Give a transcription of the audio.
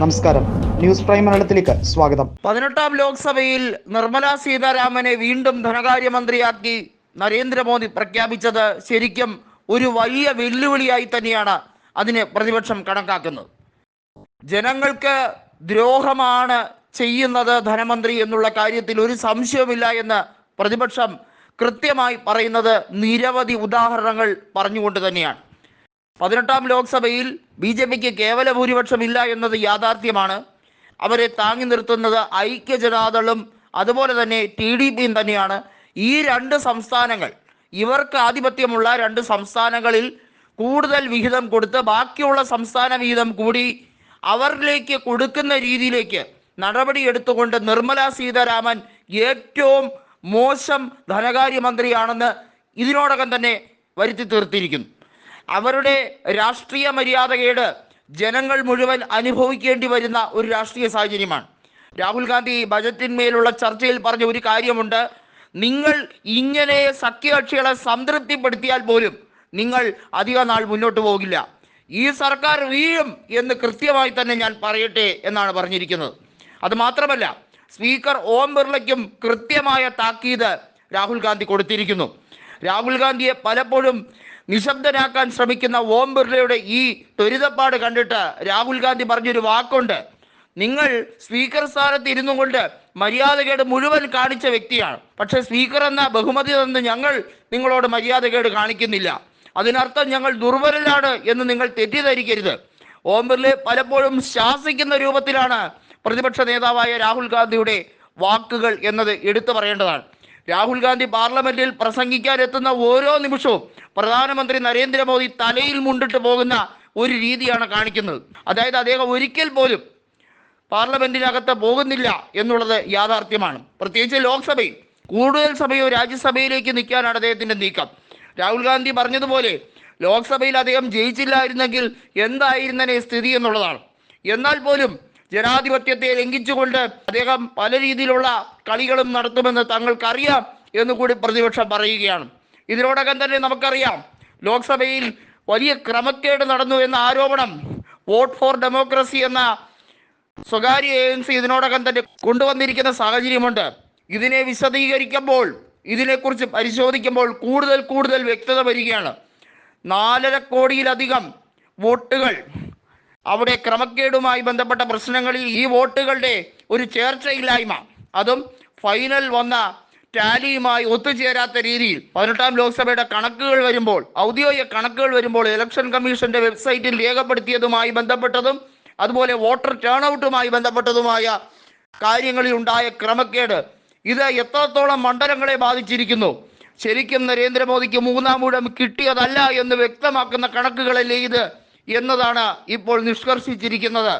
നമസ്കാരം. News prime മലയാളത്തിലേക്ക് സ്വാഗതം. പതിനെട്ടാം ലോക്സഭയിൽ നിർമ്മല സീതാരാമനെ വീണ്ടും ധനകാര്യമന്ത്രിയാക്കി നരേന്ദ്രമോദി പ്രഖ്യാപിച്ചത് ശരിക്കും ഒരു വലിയ വെല്ലുവിളിയായി തന്നെയാണ് അതിനെ പ്രതിപക്ഷം കണക്കാക്കുന്നത്. ജനങ്ങൾക്ക് ദ്രോഹമാണ് ചെയ്യുന്നത് ധനമന്ത്രി എന്നുള്ള കാര്യത്തിൽ ഒരു സംശയവുമില്ല എന്ന് പ്രതിപക്ഷം കൃത്യമായി പറയുന്നത് നിരവധി ഉദാഹരണങ്ങൾ പറഞ്ഞുകൊണ്ട് തന്നെയാണ്. പതിനെട്ടാം ലോക്സഭയിൽ ബി ജെ പിക്ക് കേവല ഭൂരിപക്ഷമില്ല എന്നത് യാഥാർത്ഥ്യമാണ്. അവരെ താങ്ങി നിർത്തുന്നത് ഐക്യ ജനാദളും അതുപോലെ തന്നെ ടി ഡി പിയും തന്നെയാണ്. ഈ രണ്ട് സംസ്ഥാനങ്ങൾ ഇവർക്ക് ആധിപത്യമുള്ള രണ്ട് സംസ്ഥാനങ്ങളിൽ കൂടുതൽ വിഹിതം കൊടുത്ത് ബാക്കിയുള്ള സംസ്ഥാന വിഹിതം കൂടി അവരിലേക്ക് കൊടുക്കുന്ന രീതിയിലേക്ക് നടപടി എടുത്തുകൊണ്ട് നിർമ്മല സീതാരാമൻ ഏറ്റവും മോശം ധനകാര്യമന്ത്രിയാണെന്ന് ഇതിനോടകം തന്നെ വരുത്തി തീർത്തിരിക്കുന്നു. അവരുടെ രാഷ്ട്രീയ മര്യാദകേട് ജനങ്ങൾ മുഴുവൻ അനുഭവിക്കേണ്ടി വരുന്ന ഒരു രാഷ്ട്രീയ സാഹചര്യമാണ്. രാഹുൽ ഗാന്ധി ബജറ്റിന്മേലുള്ള ചർച്ചയിൽ പറഞ്ഞ ഒരു കാര്യമുണ്ട്. നിങ്ങൾ ഇങ്ങനെ സഖ്യകക്ഷികളെ സംതൃപ്തിപ്പെടുത്തിയാൽ പോലും നിങ്ങൾ അധിക നാൾ മുന്നോട്ട് പോകില്ല. ഈ സർക്കാർ വീഴും എന്ന് കൃത്യമായി തന്നെ ഞാൻ പറയട്ടെ എന്നാണ് പറഞ്ഞിരിക്കുന്നത്. അത് മാത്രമല്ല സ്പീക്കർ ഓം ബിർളയ്ക്കും കൃത്യമായ താക്കീത് രാഹുൽ ഗാന്ധി കൊടുത്തിരിക്കുന്നു. രാഹുൽ ഗാന്ധിയെ പലപ്പോഴും നിശബ്ദനാക്കാൻ ശ്രമിക്കുന്ന ഓം ബിർളയുടെ ഈ ത്വരിതപ്പാട് കണ്ടിട്ട് രാഹുൽ ഗാന്ധി പറഞ്ഞൊരു വാക്കുണ്ട്. നിങ്ങൾ സ്പീക്കർ സ്ഥാനത്ത് ഇരുന്നു കൊണ്ട് മര്യാദകേട് മുഴുവൻ കാണിച്ച വ്യക്തിയാണ്. പക്ഷേ സ്പീക്കർ എന്ന ബഹുമതി തന്ന് ഞങ്ങൾ നിങ്ങളോട് മര്യാദകേട് കാണിക്കുന്നില്ല. അതിനർത്ഥം ഞങ്ങൾ ദുർബലരാണ് എന്ന് നിങ്ങൾ തെറ്റിദ്ധരിക്കരുത്. ഓം ബിർളയെ പലപ്പോഴും ശാസിക്കുന്ന രൂപത്തിലാണ് പ്രതിപക്ഷ നേതാവായ രാഹുൽ ഗാന്ധിയുടെ വാക്കുകൾ എന്നത് എടുത്തു പറയേണ്ടതാണ്. രാഹുൽ ഗാന്ധി പാർലമെന്റിൽ പ്രസംഗിക്കാൻ എത്തുന്ന ഓരോ നിമിഷവും പ്രധാനമന്ത്രി നരേന്ദ്രമോദി തലയിൽ മുണ്ടിട്ട് പോകുന്ന ഒരു രീതിയാണ് കാണിക്കുന്നത്. അതായത് അദ്ദേഹം ഒരിക്കൽ പോലും പാർലമെന്റിനകത്ത് പോകുന്നില്ല എന്നുള്ളത് യാഥാർത്ഥ്യമാണ്. പ്രത്യേകിച്ച് ലോക്സഭയിൽ. കൂടുതൽ സമയവും രാജ്യസഭയിലേക്ക് നിൽക്കാനാണ് അദ്ദേഹത്തിന്റെ നീക്കം. രാഹുൽ ഗാന്ധി പറഞ്ഞതുപോലെ ലോക്സഭയിൽ അദ്ദേഹം ജയിച്ചില്ലായിരുന്നെങ്കിൽ എന്തായിരുന്നനെ സ്ഥിതി എന്നുള്ളതാണ്. എന്നാൽ പോലും ജനാധിപത്യത്തെ ലംഘിച്ചുകൊണ്ട് അദ്ദേഹം പല രീതിയിലുള്ള കളികളും നടത്തുമെന്ന് തങ്ങൾക്കറിയാം എന്ന് കൂടി പ്രതിപക്ഷം പറയുകയാണ്. ഇതിനോടകം തന്നെ നമുക്കറിയാം ലോക്സഭയിൽ വലിയ ക്രമക്കേട് നടന്നു എന്ന ആരോപണം വോട്ട് ഫോർ ഡെമോക്രസി എന്ന സ്വകാര്യ ഏജൻസി ഇതിനോടകം തന്നെ കൊണ്ടുവന്നിരിക്കുന്ന സാഹചര്യമുണ്ട്. ഇതിനെ വിശദീകരിക്കുമ്പോൾ ഇതിനെക്കുറിച്ച് പരിശോധിക്കുമ്പോൾ കൂടുതൽ കൂടുതൽ വ്യക്തത വരികയാണ്. നാലര കോടിയിലധികം വോട്ടുകൾ അവിടെ ക്രമക്കേടുമായി ബന്ധപ്പെട്ട പ്രശ്നങ്ങളിൽ ഈ വോട്ടുകളുടെ ഒരു ചേർച്ചയില്ലായ്മ. അതും ഫൈനൽ വന്ന ടാലിയുമായി ഒത്തുചേരാത്ത രീതിയിൽ പതിനെട്ടാം ലോക്സഭയുടെ കണക്കുകൾ വരുമ്പോൾ ഔദ്യോഗിക കണക്കുകൾ വരുമ്പോൾ ഇലക്ഷൻ കമ്മീഷന്റെ വെബ്സൈറ്റിൽ രേഖപ്പെടുത്തിയതുമായി ബന്ധപ്പെട്ടതും അതുപോലെ വോട്ടർ ടേൺ ഔട്ടുമായി ബന്ധപ്പെട്ടതുമായ കാര്യങ്ങളിൽ ഉണ്ടായ ക്രമക്കേട്. ഇത് എത്രത്തോളം മണ്ഡലങ്ങളെ ബാധിച്ചിരിക്കുന്നു? ശരിക്കും നരേന്ദ്രമോദിക്ക് മൂന്നാം ഊഴം കിട്ടിയതല്ല എന്ന് വ്യക്തമാക്കുന്ന കണക്കുകളല്ലേ ഇത്? എന്നതാണ് ഇപ്പോൾ നിഷ്കർഷിച്ചിരിക്കുന്നത്.